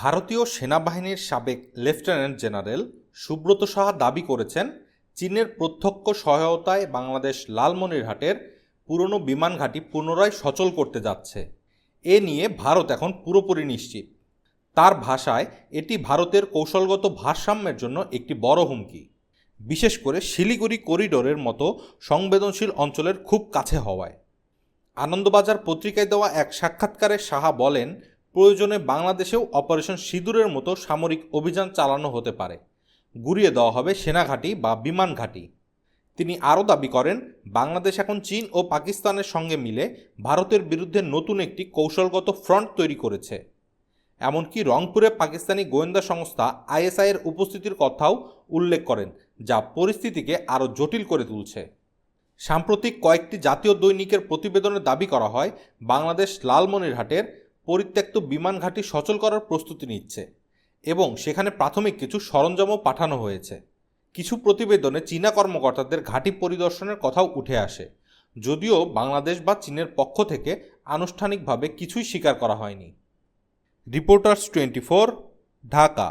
ভারতীয় সেনাবাহিনীর সাবেক লেফটেন্যান্ট জেনারেল সুব্রত সাহা দাবি করেছেন, চীনের প্রত্যক্ষ সহায়তায় বাংলাদেশ লালমনিরহাটের পুরনো বিমান ঘাঁটি পুনরায় সচল করতে যাচ্ছে। এ নিয়ে ভারত এখন পুরোপুরি নিশ্চিত। তার ভাষায়, এটি ভারতের কৌশলগত ভারসাম্যের জন্য একটি বড় হুমকি। বিশেষ করে শিলিগুড়ি করিডোরের মতো সংবেদনশীল অঞ্চলের খুব কাছে হওয়ায়। আনন্দবাজার পত্রিকায় দেওয়া এক সাক্ষাৎকারে সাহা বলেন প্রয়োজনে বাংলাদেশেও অপারেশন সিঁদুরের মতো সামরিক অভিযান চালানো হতে পারে। গুড়িয়ে দেওয়া হবে সেনাঘাঁটি বা বিমান ঘাঁটি। তিনি আরও দাবি করেন, বাংলাদেশ এখন চীন ও পাকিস্তানের সঙ্গে মিলে ভারতের বিরুদ্ধে নতুন একটি কৌশলগত ফ্রন্ট তৈরি করেছে। এমনকি রংপুরে পাকিস্তানি গোয়েন্দা সংস্থা আইএসআইয়ের উপস্থিতির কথাও উল্লেখ করেন, যা পরিস্থিতিকে আরও জটিল করে তুলছে। সাম্প্রতিক কয়েকটি জাতীয় দৈনিকের প্রতিবেদনে দাবি করা হয়, বাংলাদেশ লালমনিরহাটের পরিত্যক্ত বিমান ঘাঁটি সচল করার প্রস্তুতি নিচ্ছে এবং সেখানে প্রাথমিক কিছু সরঞ্জামও পাঠানো হয়েছে। কিছু প্রতিবেদনে চীনা কর্মকর্তাদের ঘাঁটি পরিদর্শনের কথাও উঠে আসে, যদিও বাংলাদেশ বা চীনের পক্ষ থেকে আনুষ্ঠানিকভাবে কিছুই স্বীকার করা হয়নি। Reporters Twenty Four Dhaka.